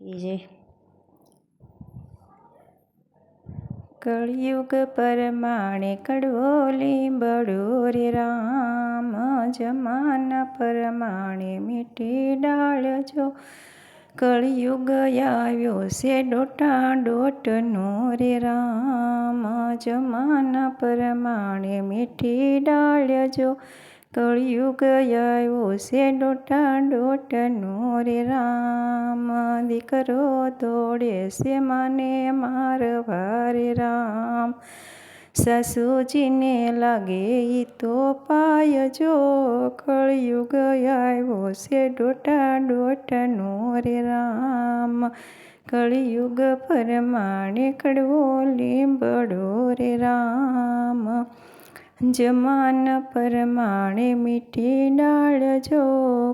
કી જય કળિયુગ પરમાણે કડવો લીંબડો રે રામ જમાના પરમાણે મીઠી ડાળજો કળિયુગ આવ્યો છે ડોટા ડોટનો રે રામ જમાના પરમાણે મીઠી ડાળ જો કળિયુગ આવ્યો છે ડોટા ડોટનો રે રામ. દીકરો દોડે છે માને મારવા રે રામ. સાસુજીને લાગે તો પાય જો. કળિયુગ આવ્યો છે ડોટા ડોટનો રે રામ. કળિયુગ પરમાણે કડવો લીંબડો રે રામ. જમાન પરમાણે મીઠી ડાળ જો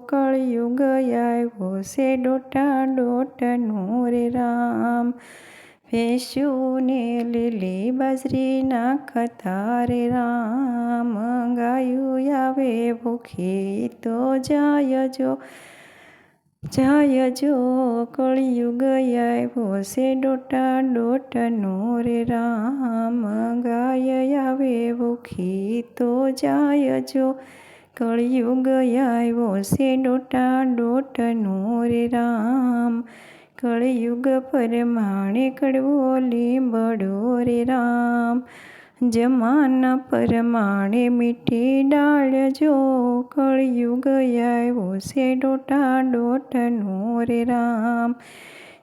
કળિયુગ આવ્યો છે ડોટા ડોટનું રે રામ. ભેંસુને લીલી બાજરી નાખતા રે રામ. ગાયું આવે ભૂખી તો જાય જો જાય જો કળિયુગ આવ્યો છે ડોટા ડોટનું રે રામ. તો જાય જો. કળિયુગ આવ્યો છે ડોટા ડોટનો રે રામ. કળિયુગ પરમાણે કડવો લીંબડો રે રામ. જમાના પરમાણે મીઠી ડાળ જો. કળિયુગ આવ્યો છે ડોટા ડોટનો રે રામ.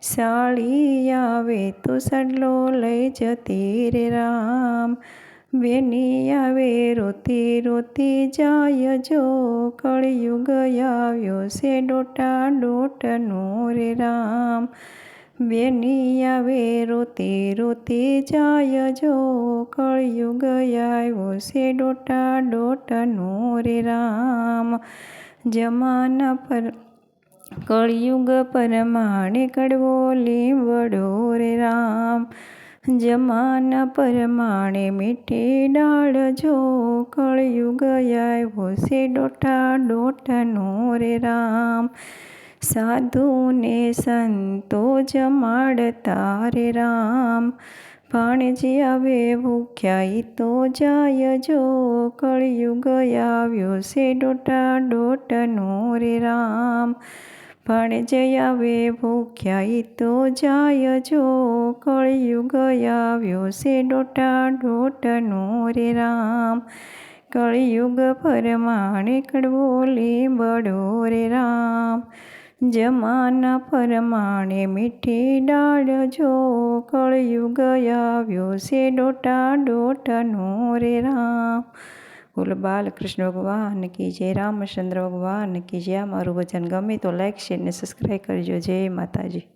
સાળી આવે તો સડલો લઈ જતી રે રામ. બેની વે રોતી રોતી જાય જો કળિયુગ આવ્યો છે ડોટા ડોટનો રે રામ. બેની વે રોતી રોતી જાય જો કળિયુગ આવ્યો છે ડોટા ડોટનો રે રામ. જમાના પર કળિયુગ પરમાણે કડવો લીંબડો રે રામ. જમાના પરમાણે મીઠી ડાળ જો કળિયુગ આવ્યો છે ડોટા ડોટનો રે રામ. સાધુને સંતો જમાડતા રે રામ. પાણજી આવે ભૂખ્યા તો જાય જો કળિયુગ આવ્યો છે ડોટા ડોટનો રે રામ. ભાણજે આવે ભૂખ્યા તો જાય જો કળિયુગ આવ્યો છે ડોટા ડોટનો રે રામ. કળિયુગ પરમાણે કડવો બડો રે રામ. જમાના પરમાણે મીઠી ડાળ જો કળિયુગ આવ્યો છે ડોટા ડોટનો રે રામ. બોલો બાલકૃષ્ણ ભગવાન કી જય રામચંદ્ર ભગવાન કી જય અમારું ભજન. ગમે તો લાઈક શેર ને સબસ્ક્રાઈબ કરજો. જય માતાજી.